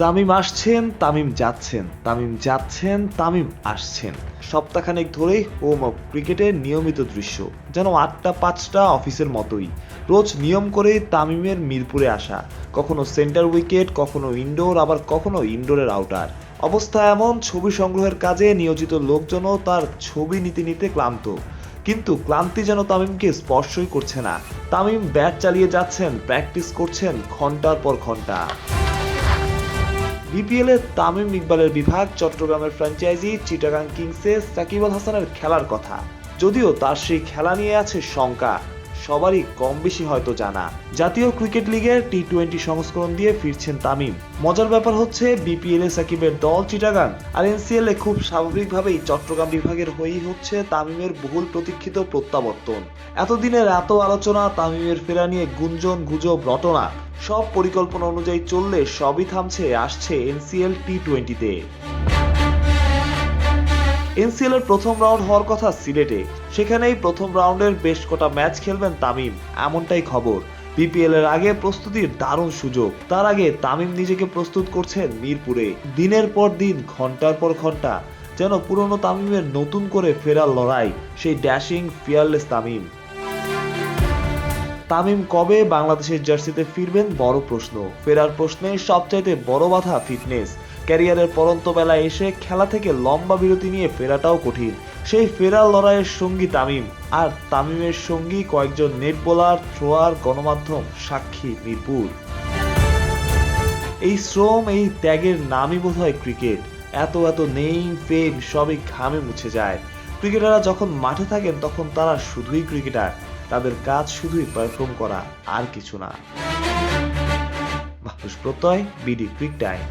তামিম আসছেন, তামিম যাচ্ছেন তামিম যাচ্ছেন, তামিম আসছেন। সপ্তাহখানেক ধরেই হোম অফ ক্রিকেটের নিয়মিত দৃশ্য, যেন আটটা, পাঁচটা অফিসের মতোই। রোজ নিয়ম করে তামিমের মিরপুরে আসা, কখনো সেন্টার উইকেট কখনো ইনডোর আবার কখনো ইনডোরের আউটার অবস্থা এমন, ছবি সংগ্রহের কাজে নিয়োজিত লোকজনও তার ছবি নিতে নিতে ক্লান্ত। কিন্তু ক্লান্তি যেন তামিমকে স্পর্শই করছে না। তামিম ব্যাট চালিয়ে যাচ্ছেন প্র্যাকটিস করছেন ঘণ্টার পর ঘণ্টা। বিপিএল তামিম ইকবালের বিভাগ, চট্টগ্রামের ফ্র্যাঞ্চাইজি, চিটাগাং কিংসে সাকিব আল হাসানের খেলার কথা। যদিও তার সেই খেলা নিয়ে আছে শঙ্কা। সবারই কম বেশি হয়তো জানা। জাতীয় ক্রিকেট লিগের টি টোয়েন্টি সংস্করণ দিয়ে ফিরছেন তামিম। মজার ব্যাপার হচ্ছে বিপিএল এ সাকিবের দল চিটাগাং আর এনসিএল এ খুব স্বাভাবিকভাবেই চট্টগ্রাম বিভাগের হয়েই হচ্ছে তামিমের বহুল প্রতীক্ষিত প্রত্যাবর্তন। এতদিনের এত আলোচনা, তামিমের ফেরা নিয়ে গুঞ্জন, গুজব, রটনা, সব পরিকল্পনা অনুযায়ী চললে সবই থামছে, আসছে এনসিএল টি টোয়েন্টিতে এনসিএল এর প্রথম রাউন্ড হওয়ার কথা সিলেটে। সেখানেই প্রথম রাউন্ডের বেশ কটা ম্যাচ খেলবেন তামিম, এমনটাই খবর। বিপিএল এর আগে প্রস্তুতির দারুণ সুযোগ। তার আগে তামিম নিজেকে প্রস্তুত করছেন মিরপুরে। দিনের পর দিন, ঘণ্টার পর ঘণ্টা, যেন পুরনো তামিমের নতুন করে ফেরার লড়াই, সেই ড্যাশিং, ফিয়ারলেস তামিম। তামিম কবে বাংলাদেশের জার্সিতে ফিরবেন বড় প্রশ্ন। ফেরার প্রশ্নে সবচাইতে বড় বাধা ফিটনেস। ক্যারিয়ারের পরন্ত বেলায় এসে খেলা থেকে লম্বা বিরতি নিয়ে ফেরাটাও কঠিন। সেই ফেরার লড়াইয়ের সঙ্গী তামিম আর তামিমের সঙ্গী কয়েকজন নেট বোলার, থ্রোয়ার, গণমাধ্যম, সাক্ষী মিরপুর। এই শ্রম, এই ত্যাগের নামই বোধ হয় ক্রিকেট। এত এত নেম, ফেম সবই ঘামে মুছে যায়। ক্রিকেটাররা যখন মাঠে থাকেন, তখন তারা শুধুই ক্রিকেটার। তাদের কাজ শুধুই পারফর্ম করা, আর কিছু না। মাহফুজ প্রত্যয়, বিডি ক্রিক টাইম